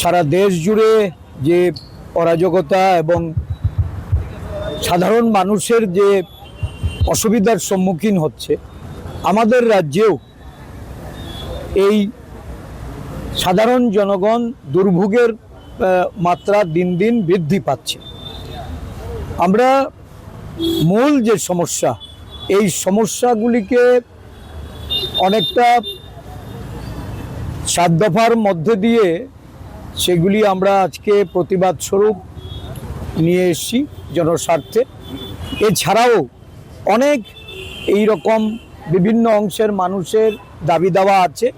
সারা দেশ জুড়ে যে অরাজকতা এবং সাধারণ মানুষের যে অসুবিধার সম্মুখীন হচ্ছে, আমাদের রাজ্যেও এই সাধারণ জনগণ দুর্ভোগের মাত্রা দিন দিন বৃদ্ধি পাচ্ছে। আমরা মূল যে সমস্যা, এই সমস্যাগুলিকে অনেকটা সাত দফার মধ্যে দিয়ে সেগুলি আমরা আজকে প্রতিবাদ স্বরূপ নিয়ে এসেছি জনস্বার্থে। এছাড়াও অনেক এই রকম বিভিন্ন অংশের মানুষের দাবি দাওয়া আছে,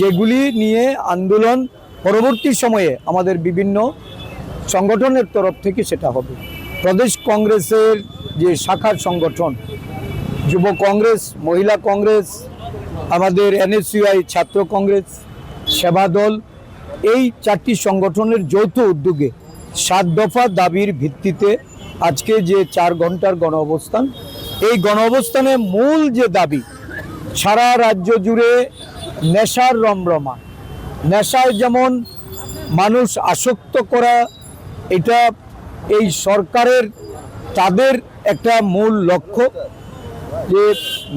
যেগুলি নিয়ে আন্দোলন পরবর্তী সময়ে আমাদের বিভিন্ন সংগঠনের তরফ থেকে সেটা হবে। প্রদেশ কংগ্রেসের যে শাখার সংগঠন, যুব কংগ্রেস, মহিলা কংগ্রেস, আমাদের এনএসইউআই ছাত্র কংগ্রেস, সেবা দল এই চারটি সংগঠনের যৌথ উদ্যোগে সাত দফা দাবির ভিত্তিতে আজকে যে চার ঘণ্টার গণ অবস্থান, এই গণ অবস্থানে মূল যে দাবি, সারা রাজ্য জুড়ে নেশার রমরমা। নেশায় যেমন মানুষ আসক্ত করা, এটা এই সরকারের তাদের একটা মূল লক্ষ্য যে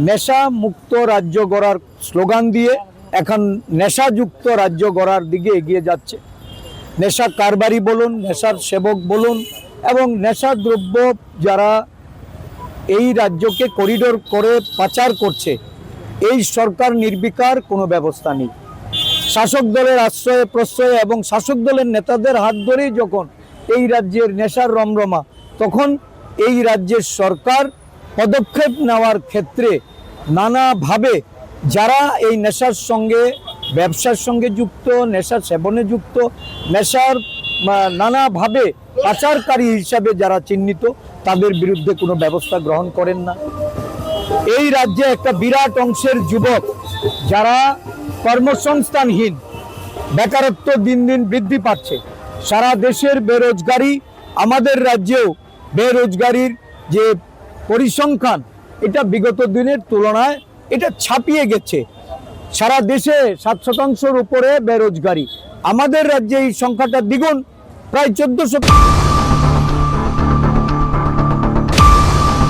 নেশা মুক্ত রাজ্য গড়ার স্লোগান দিয়ে এখন নেশাযুক্ত রাজ্য গড়ার দিকে এগিয়ে যাচ্ছে। নেশা কারবারি বলুন, নেশার সেবক বলুন এবং নেশা দ্রব্য যারা এই রাজ্যকে করিডোর করে পাচার করছে, এই সরকার নির্বিকার কোনো ব্যবস্থা নেই। শাসক দলের আশ্রয়ে প্রশ্রয়ে এবং শাসক দলের নেতাদের হাত ধরেই যখন এই রাজ্যের নেশার রমরমা, তখন এই রাজ্যের সরকার পদক্ষেপ নেওয়ার ক্ষেত্রে নানাভাবে যারা এই নেশার সঙ্গে, ব্যবসার সঙ্গে যুক্ত, নেশার সেবনে যুক্ত, নেশার নানাভাবে পাচারকারী হিসাবে যারা চিহ্নিত, তাদের বিরুদ্ধে কোনো ব্যবস্থা গ্রহণ করেন না। এই রাজ্যে একটা বিরাট অংশের যুবক, যারা কর্মসংস্থানহীন, বেকারত্ব দিন দিন বৃদ্ধি পাচ্ছে। সারা দেশের বেরোজগারি, আমাদের রাজ্যেও বেরোজগারির যে পরিসংখ্যান, এটা বিগত দিনের তুলনায় এটা ছাপিয়ে গেছে। সারা দেশে সাত শতাংশের উপরে বেরোজগারি। আমাদের রাজ্যে এই সংখ্যাটা দ্বিগুণ, প্রায় চোদ্দশো